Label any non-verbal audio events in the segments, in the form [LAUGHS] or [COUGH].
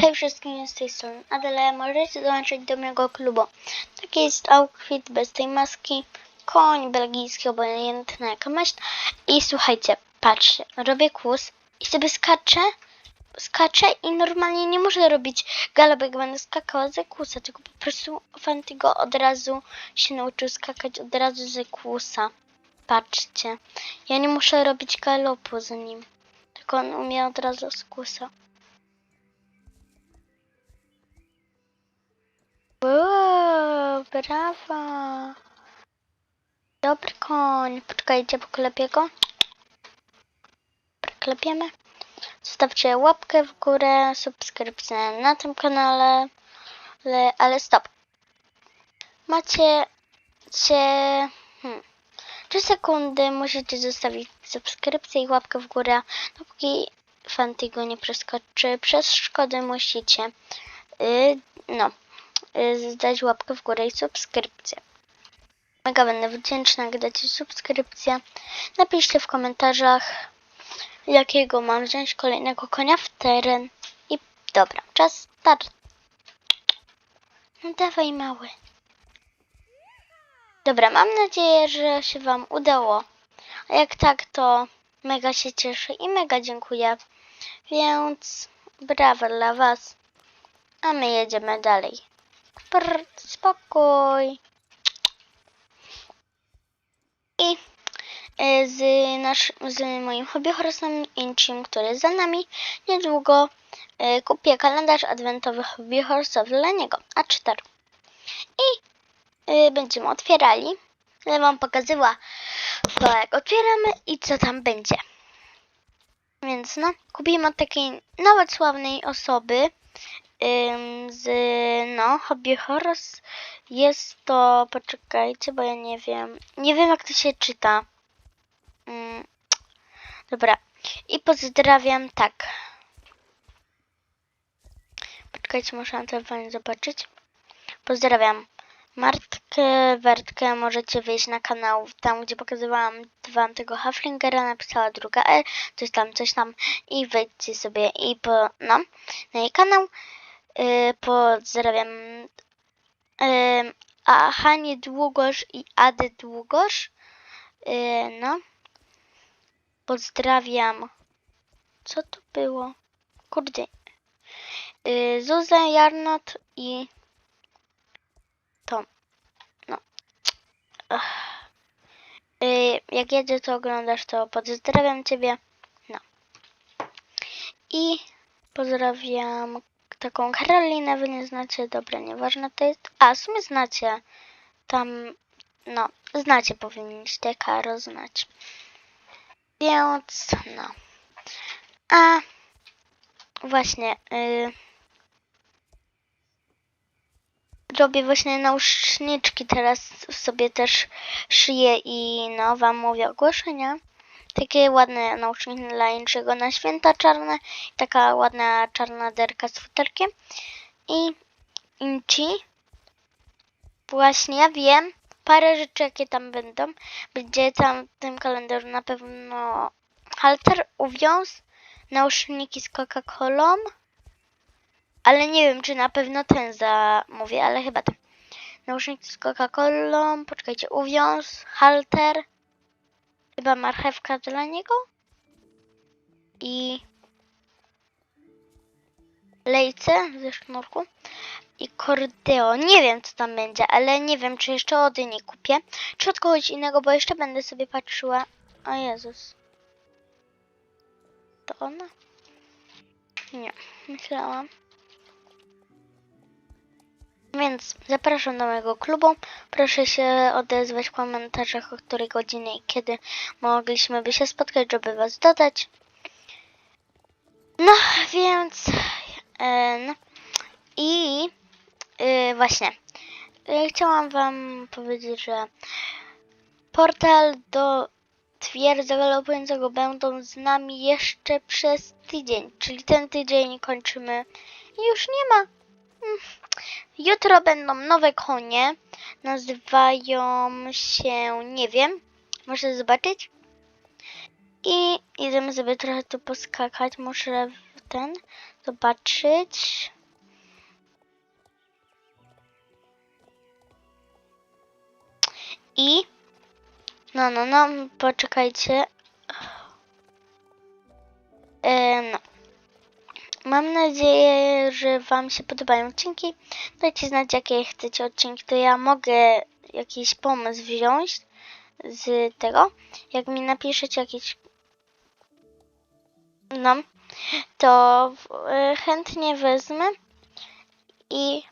Hej wszystkim z tej strony Adele, możecie dołączyć do mojego klubu. Taki jest outfit bez tej maski, koń belgijski, obojętna jaka myśl. I słuchajcie, patrzcie, robię kłus i sobie skaczę, skaczę i normalnie nie muszę robić galopek, będę skakała ze kłusa, tylko po prostu Fantigo od razu się nauczył skakać od razu ze kłusa. Patrzcie, ja nie muszę robić galopu z nim, tylko on umie od razu z kłusa. Uuu, brawa. Dobry koń. Poczekajcie, poklepię go. Przyklepiemy. Zostawcie łapkę w górę, subskrypcję na tym kanale. Ale, ale stop. Macie cię... Hmm. 3 sekundy musicie zostawić subskrypcję i łapkę w górę, dopóki Fantigo nie przeskoczy. Przez szkody musicie... Yy, no y, zdać łapkę w górę i subskrypcję. Mega będę wdzięczna, jak dacie subskrypcję. Napiszcie w komentarzach, jakiego mam wziąć kolejnego konia w teren. I dobra, czas start. No dawaj mały. Dobra, mam nadzieję, że się Wam udało. A jak tak, to mega się cieszę i mega dziękuję. Więc brawa dla Was. A my jedziemy dalej. Brr, spokój. I e, z, nasz, z moim hobby horosem Incim, który za nami, niedługo e, kupię kalendarz adwentowy hobby horsowy dla niego, A4. I e, będziemy otwierali. Będę wam pokazywała, to jak otwieramy i co tam będzie. Więc no, kupimy od takiej nawet sławnej osoby, z no, Hobby Horse. Jest to, poczekajcie, bo ja nie wiem. Nie wiem jak to się czyta. Ym, dobra. I pozdrawiam tak. Poczekajcie, muszę to fajnie zobaczyć. Pozdrawiam Martkę, Wertkę, możecie wejść na kanał tam, gdzie pokazywałam wam tego Haflingera, napisała druga E, coś tam, coś tam i wejdźcie sobie i po, no, na jej kanał. Yy, pozdrawiam yy, a Hanie Długosz i Ady Długosz. Yy, no. Pozdrawiam. Co to było? Kurde. Zuzę Jarnot i to. No. Jak jedzie to oglądasz, to pozdrawiam Ciebie. No. I pozdrawiam taką Karolinę, wy nie znacie, dobra, nieważne to jest. A, w sumie znacie. Tam, no, znacie, powinniście Karo znać. Więc, no. A, właśnie, y, robię właśnie nauszniczki, teraz sobie też szyję i, no, wam mówię ogłoszenia. Takie ładne nauczniki dla Inczego na święta czarne. Taka ładna czarna derka z futerkiem. I Inci. Właśnie ja wiem. Parę rzeczy jakie tam będą. Będzie tam w tym kalendarzu na pewno halter, uwiąz, nauszniki z Coca-Colą. Ale nie wiem, czy na pewno ten zamówię, ale chyba tak. Nauszniki z Coca-Colą, poczekajcie, uwiąz, halter, chyba marchewka dla niego i lejce ze sznurku i kordeo. Nie wiem, co tam będzie, ale nie wiem, czy jeszcze ody nie kupię, czy od kogoś innego, bo jeszcze będę sobie patrzyła. O Jezus. To ona? Nie, myślałam. Więc zapraszam do mojego klubu. Proszę się odezwać w komentarzach, o której godzinie i kiedy mogliśmy by się spotkać, żeby was dodać. No, więc... No. I e, właśnie. E, chciałam wam powiedzieć, że portal do twierdzy galopującego będą z nami jeszcze przez tydzień. Czyli ten tydzień kończymy już nie ma. Mm. Jutro będą nowe konie. Nazywają się, nie wiem, możecie zobaczyć. I idziemy sobie trochę tu poskakać. Muszę ten zobaczyć. I no, no, no, poczekajcie. No. Mam nadzieję, że Wam się podobają odcinki. Dajcie znać, jakie chcecie odcinki, to ja mogę jakiś pomysł wziąć z tego. Jak mi napiszecie jakiś no, to e, chętnie wezmę i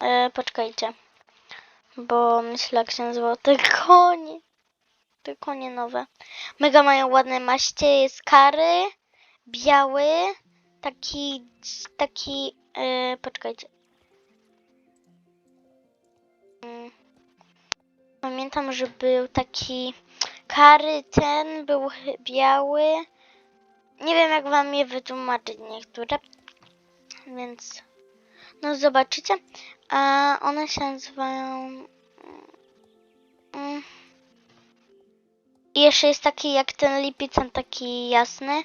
e, poczekajcie, bo myślę jak się nazywało te konie, te konie nowe. Mega mają ładne maście, jest kary, biały, taki, taki, e, poczekajcie. Mm. Pamiętam, że był taki kary, ten był biały. Nie wiem, jak wam je wytłumaczyć niektóre, więc no zobaczycie. A one się nazywają. Mm. I jeszcze jest taki jak ten lipicen, taki jasny.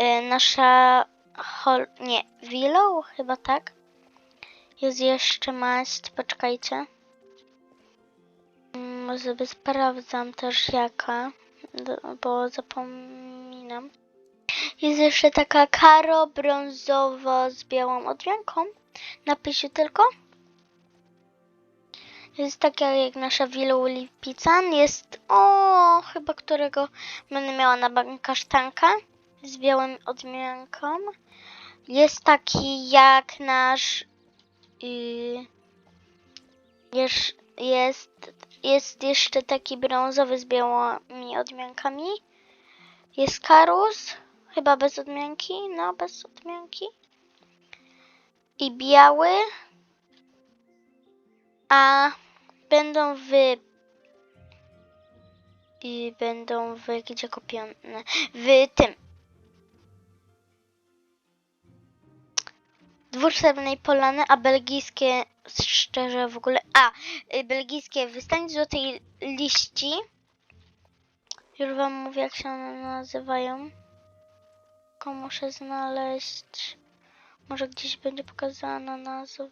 Y, nasza hol... nie, willow chyba tak. Jest jeszcze maść, poczekajcie. Mm, Może sobie sprawdzam też jaka, bo zapominam. Jest jeszcze taka karo brązowa z białą odmianką. Napiszę tylko. Jest taka jak nasza Willow Lipican. Jest, o, chyba którego będę miała na bank kasztanka z białą odmianką. Jest taki jak nasz, yy, jest, jest, jest jeszcze taki brązowy z białymi odmiankami. Jest karus, chyba bez odmianki, no bez odmianki. I biały. A będą w i będą w gdzie kupione? W tym. Dwór Srebrnej Polany, a belgijskie szczerze w ogóle. A, y, belgijskie wystań złotej liści. Już wam mówię, jak się one nazywają. Tylko muszę znaleźć. Może gdzieś będzie pokazana nazwa.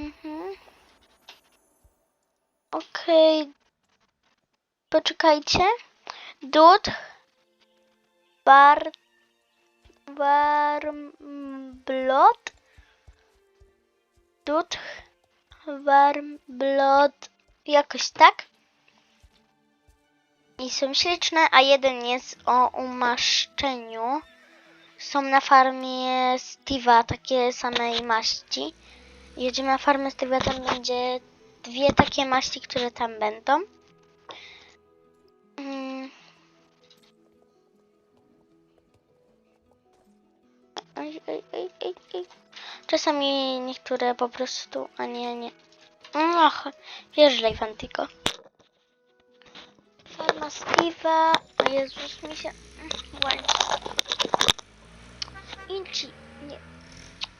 Mhm. Okej. Poczekajcie. Dud. Bar. Warmblot. Dud. Warmblot. Jakoś tak. I są śliczne, a jeden jest o umaszczeniu. Są na farmie Steve'a takie samej maści. Jedziemy na farmę Steve'a, tam będzie dwie takie maści, które tam będą. Mm. Czasami niektóre po prostu, a nie, nie. Ach, wjeżdżaj Fantiko. Farma Steve'a. O Jezus, mi się włączy. Inci, nie.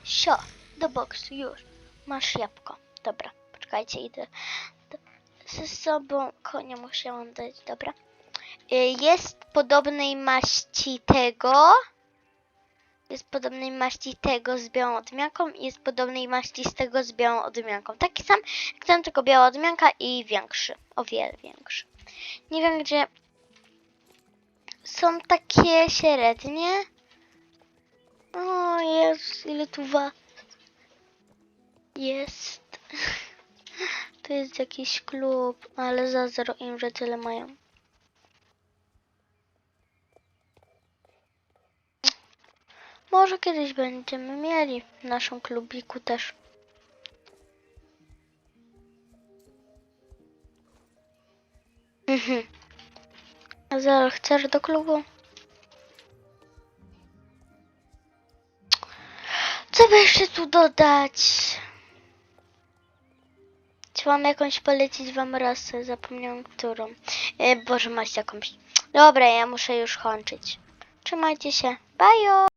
Sio, do boksu, już. Masz jabłko. Dobra, poczekajcie, idę. Ze sobą konia muszę dać, dobra. Y, Jest podobnej maści tego. Jest podobnej maści tego z białą odmianką i jest podobnej maści z tego z białą odmianką. Taki sam jak ten, tylko biała odmianka i większy. O wiele większy. Nie wiem gdzie są takie średnie. O Jezus, ile tu wa... Jest. [LAUGHS] To jest jakiś klub, ale za zero im, że tyle mają. Może kiedyś będziemy mieli w naszym klubiku też. Mhm. Zero, chcesz do klubu? Co by jeszcze tu dodać? Czy mam jakąś polecić wam rasę? Zapomniałam którą. E, Boże, macie jakąś. Dobra, ja muszę już kończyć. Trzymajcie się. Bye!